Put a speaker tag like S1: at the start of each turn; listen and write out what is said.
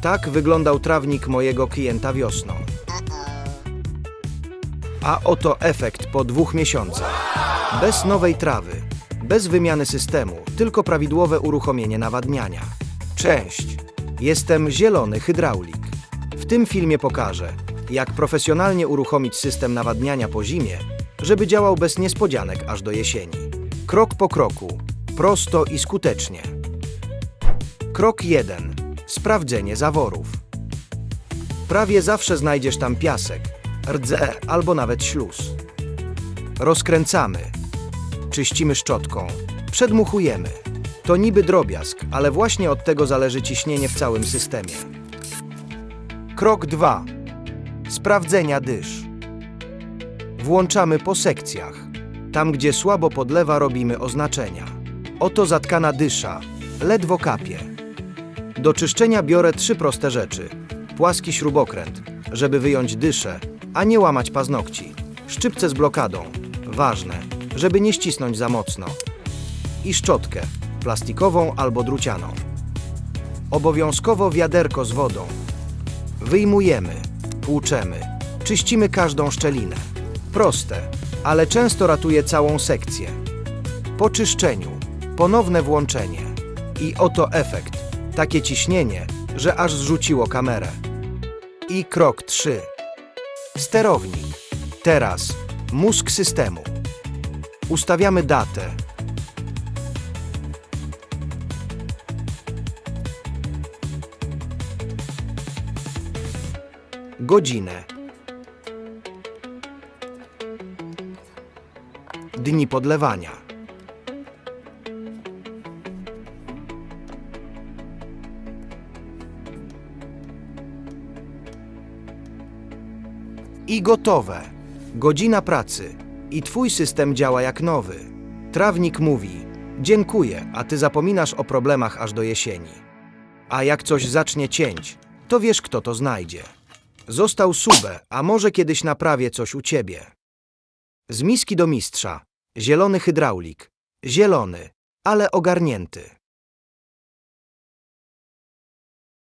S1: Tak wyglądał trawnik mojego klienta wiosną. A oto efekt po dwóch miesiącach. Bez nowej trawy, bez wymiany systemu, tylko prawidłowe uruchomienie nawadniania. Cześć, jestem Zielony Hydraulik. W tym filmie pokażę, jak profesjonalnie uruchomić system nawadniania po zimie, żeby działał bez niespodzianek aż do jesieni. Krok po kroku, prosto i skutecznie. Krok 1. Sprawdzenie zaworów. Prawie zawsze znajdziesz tam piasek, rdze albo nawet śluz. Rozkręcamy. Czyścimy szczotką. Przedmuchujemy. To niby drobiazg, ale właśnie od tego zależy ciśnienie w całym systemie. Krok 2. Sprawdzenia dysz. Włączamy po sekcjach. Tam, gdzie słabo podlewa, robimy oznaczenia. Oto zatkana dysza. Ledwo kapie. Do czyszczenia biorę trzy proste rzeczy. Płaski śrubokręt, żeby wyjąć dyszę, a nie łamać paznokci. Szczypce z blokadą. Ważne, żeby nie ścisnąć za mocno. I szczotkę, plastikową albo drucianą. Obowiązkowo wiaderko z wodą. Wyjmujemy, płuczemy, czyścimy każdą szczelinę. Proste, ale często ratuje całą sekcję. Po czyszczeniu, ponowne włączenie. I oto efekt. Takie ciśnienie, że aż zrzuciło kamerę. I krok 3. Sterownik. Teraz mózg systemu. Ustawiamy datę. Godzinę. Dni podlewania. I gotowe. Godzina pracy. I twój system działa jak nowy. Trawnik mówi: Dziękuję, a ty zapominasz o problemach aż do jesieni. A jak coś zacznie cięć, to wiesz, kto to znajdzie. Został subę, a może kiedyś naprawię coś u ciebie. Z miski do mistrza. Zielony hydraulik. Zielony, ale ogarnięty.